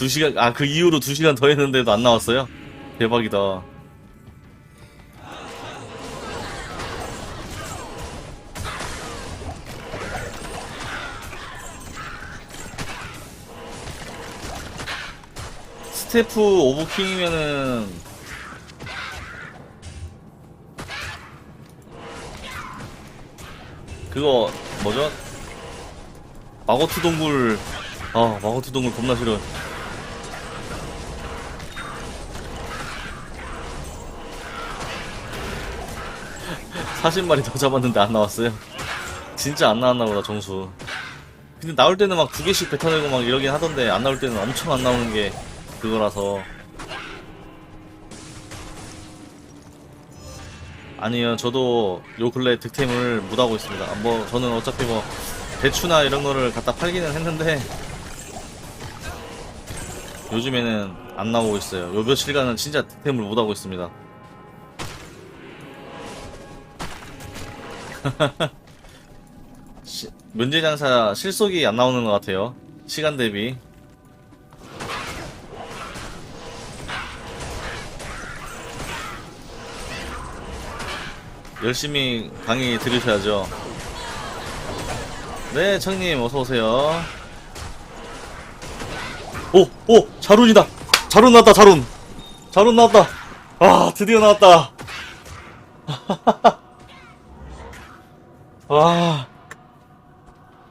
2시간 아 그 이후로 2시간 더 했는데도 안 나왔어요? 대박이다. 스태프 오버킹이면은 그거 뭐죠? 마고트 동굴 아 마고트 동굴 겁나 싫어. 40마리 더 잡았는데 안 나왔어요. 진짜 안 나왔나 보다 정수. 근데 나올 때는 막 두 개씩 뱉어내고 막 이러긴 하던데 안 나올 때는 엄청 안 나오는 게 그거라서. 아니요, 저도 요 근래 득템을 못하고 있습니다. 뭐, 저는 어차피 뭐, 대추나 이런 거를 갖다 팔기는 했는데, 요즘에는 안 나오고 있어요. 요 며칠간은 진짜 득템을 못하고 있습니다. 시, 면제장사 실속이 안 나오는 것 같아요. 시간 대비. 열심히 강의 들으셔야죠. 네, 청님 어서오세요. 오! 오! 자룬이다! 자룬 나왔다, 자룬! 자룬 나왔다! 아, 드디어 나왔다! 와.